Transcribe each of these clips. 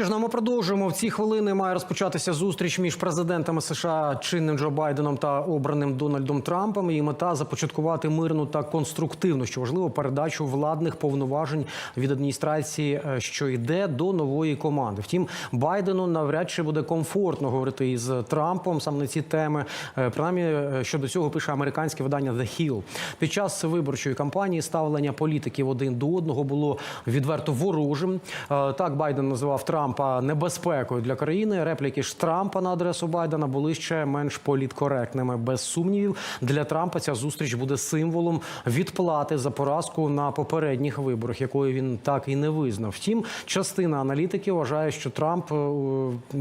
Що ж, ну, ми продовжуємо в ці хвилини. Має розпочатися зустріч між президентами США чинним Джо Байденом та обраним Дональдом Трампом. Її мета започаткувати мирну та конструктивну, що важливо, передачу владних повноважень від адміністрації, е, що йде до нової команди. Втім, Байдену навряд чи буде комфортно говорити із Трампом саме на ці теми. Е, Принаймні, е, щодо цього пише американське видання The Hill. Під час виборчої кампанії ставлення політиків один до одного було відверто ворожим. Так Байден називав Трампа небезпекою для країни. Репліки ж Трампа на адресу Байдена були ще менш політкоректними. Без сумнівів для Трампа ця зустріч буде символом відплати за поразку на попередніх виборах, якої він так і не визнав. Втім, частина аналітиків вважає, що Трамп е,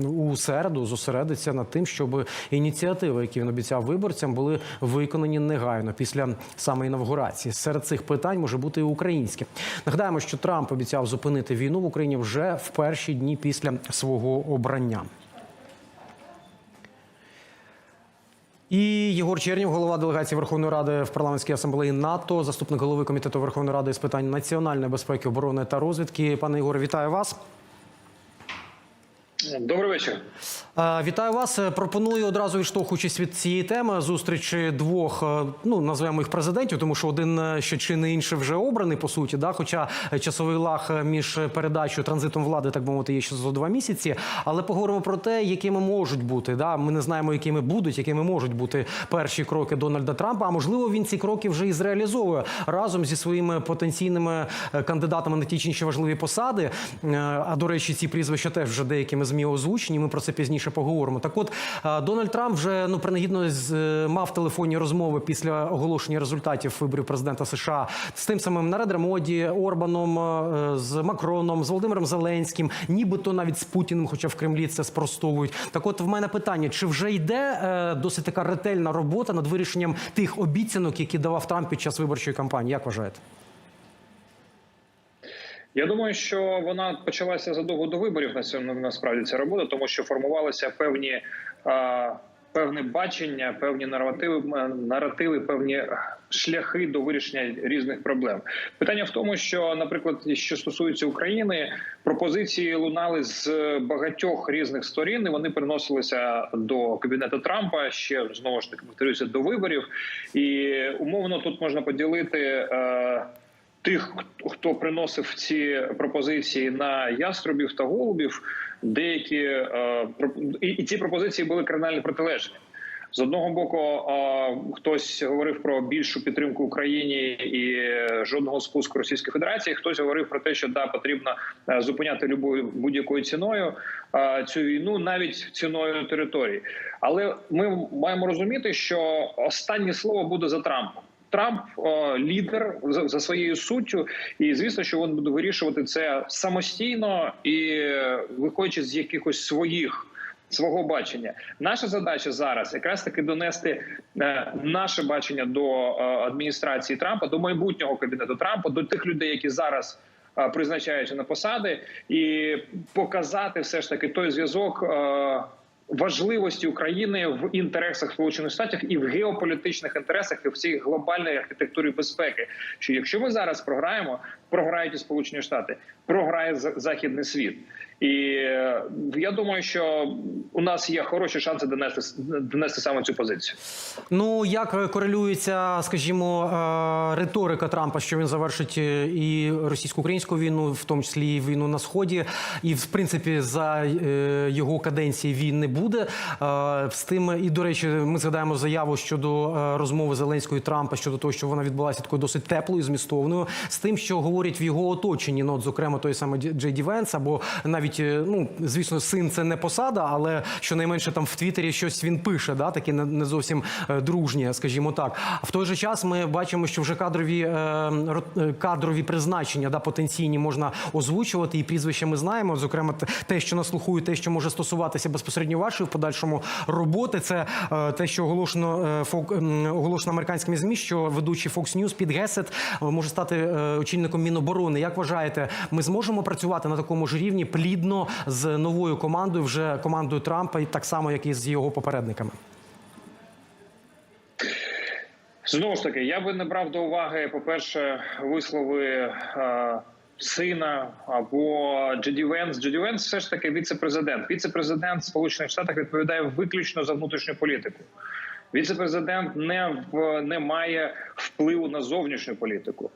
у середу зосередиться над тим, щоб ініціативи, які він обіцяв виборцям, були виконані негайно після саме інавгурації. Серед цих питань може бути і українське. Нагадаємо, що Трамп обіцяв зупинити війну в Україні вже в перші дні після свого обрання. І Єгор Чернів, голова делегації Верховної Ради в парламентській асамблеї НАТО, заступник голови комітету Верховної Ради з питань національної безпеки, оборони та розвідки. Пане Єгоре, вітаю вас. Добрий вечір. Е, Вітаю вас. Е, Пропоную одразу відштовхуючись від цієї теми зустрічі двох, е, ну назвемо їх президентів, тому що один е, ще чи не інший вже обраний по суті. Да, хоча часовий лаг е, між передачою транзитом влади, так би мовити, є ще за два місяці. Але поговоримо про те, якими можуть бути. Да, ми не знаємо, якими будуть, якими можуть бути перші кроки Дональда Трампа. А можливо, він ці кроки вже і зреалізовує разом зі своїми потенційними е, кандидатами на ті чи інші важливі посади. Е, А до речі, ці прізвища теж вже деякими змі озвучені. Ми про це пізніше поговоримо. Так, от е, Дональд Трамп вже ну принагідно е, мав телефонні розмови після оголошення результатів виборів президента США з тим самим Наредером Моді, Орбаном, е, з Макроном, з Володимиром Зеленським, нібито навіть з Путіним, хоча в Кремлі це спростовують. Так, от в мене питання: чи вже йде досить така ретельна робота над вирішенням тих обіцянок, які давав Трамп під час виборчої кампанії? Як вважаєте? Я думаю, що вона почалася задовго до виборів на цьому насправді ця робота, тому що формувалися певні а, певне бачення, певні наративи, наративи, певні шляхи до вирішення різних проблем. Питання в тому, що, наприклад, що стосується України, пропозиції лунали з багатьох різних сторін. і Вони приносилися до кабінету Трампа ще знову ж таки повторюся до виборів, і умовно тут можна поділити. Е, тих, хто приносив ці пропозиції на яструбів та голубів, деякі е, і, ці пропозиції були кардинально протилежні. З одного боку, е, хтось говорив про більшу підтримку Україні і жодного спуску Російської Федерації. Хтось говорив про те, що да потрібно е, зупиняти любою будь-якою ціною цю війну, навіть ціною території. Але ми маємо розуміти, що останнє слово буде за Трампом. Трамп лідер за, своєю суттю, і звісно, що він буде вирішувати це самостійно і виходячи з якихось своїх. Свого бачення, наша задача зараз якраз таки донести е, наше бачення до е, адміністрації Трампа, до майбутнього кабінету Трампа, до тих людей, які зараз е, призначаються на посади, і показати все ж таки той зв'язок. Важливості України в інтересах Сполучених Штатів і в геополітичних інтересах і в цій глобальній архітектурі безпеки. Що якщо ми зараз програємо, програють і Сполучені Штати, програє за- західний світ. І е, я думаю, що у нас є хороші шанси донести донести саме цю позицію. Ну як корелюється, скажімо, е, риторика Трампа, що він завершить е, і російсько-українську війну, в тому числі і війну на сході, і в принципі за його каденції він не. Е, З тим і до речі, ми згадаємо заяву щодо е, розмови Зеленського і Трампа щодо того, що вона відбулася такою досить теплою, змістовною, з тим, що говорять в його оточенні. Ну, от, зокрема, той самий Джей Ді Венс, або навіть е, ну звісно, син це не посада, але щонайменше там в Твіттері щось він пише, да, таке не, зовсім дружнє, скажімо так. А в той же час ми бачимо, що вже кадрові кадрові призначення да, потенційні можна озвучувати, і прізвища ми знаємо. Зокрема, те, що на слуху, і те, що може стосуватися безпосередньо вашої в подальшому роботи, це е, те, що оголошено е, фок, оголошено американськими змі, що ведучий Fox News Піт Гесет е, може стати очільником Міноборони. Як вважаєте, ми зможемо працювати на такому ж рівні плідно з новою командою, вже командою Трампа, і так само, як і з його попередниками? Знову ж таки, я би не брав до уваги, по-перше, вислови е, сина або Джеді Венс. Джеді Венс все ж таки віце-президент. Віце-президент Сполучених Штатів відповідає виключно за внутрішню політику. Віце-президент не в не має впливу на зовнішню політику.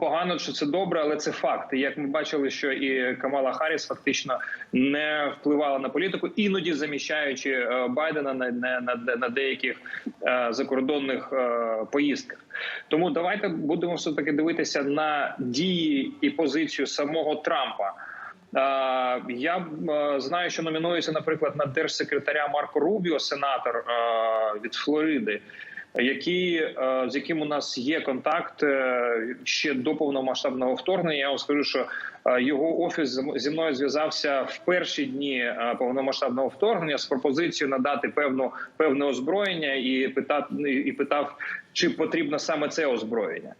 Погано, що це добре, але це факт. І Як ми бачили, що і Камала Харріс фактично не впливала на політику, іноді заміщаючи е, Байдена на на, на, на деяких е, закордонних е, поїздках. Тому давайте будемо все таки дивитися на дії і позицію самого Трампа. Е, Я е, знаю, що номінується, наприклад, на держсекретаря Марко Рубіо, сенатор від Флориди, який е, з яким у нас є контакт е, ще до повномасштабного вторгнення. Я вам скажу, що е, його офіс зі мною зв'язався в перші дні повномасштабного вторгнення з пропозицією надати певну певне озброєння і питав і питав, чи потрібно саме це озброєння.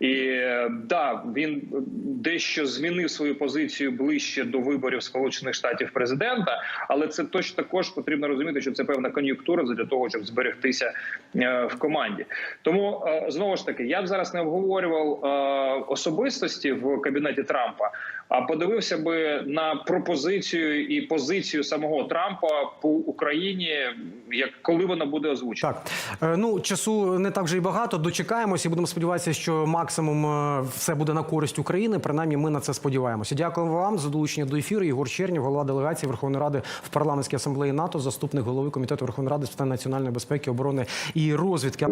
І да, він дещо змінив свою позицію ближче до виборів Сполучених Штатів президента, але це точно також потрібно розуміти, що це певна кон'юнктура для того, щоб зберегтися е, команді. Тому е, знову ж таки, я б зараз не обговорював е, особистості в кабінеті Трампа, а подивився би на пропозицію і позицію самого Трампа по Україні, як коли вона буде озвучена. Так, Е, ну часу не так вже й багато. Дочекаємося і будемо сподіватися, що максимум е, все буде на користь України. Принаймні, ми на це сподіваємося. Дякуємо вам за долучення до ефіру. Ігор Чернів, голова делегації Верховної Ради в парламентській асамблеї НАТО, заступник голови комітету Верховної Ради з питань національної безпеки, оборони і розвідки.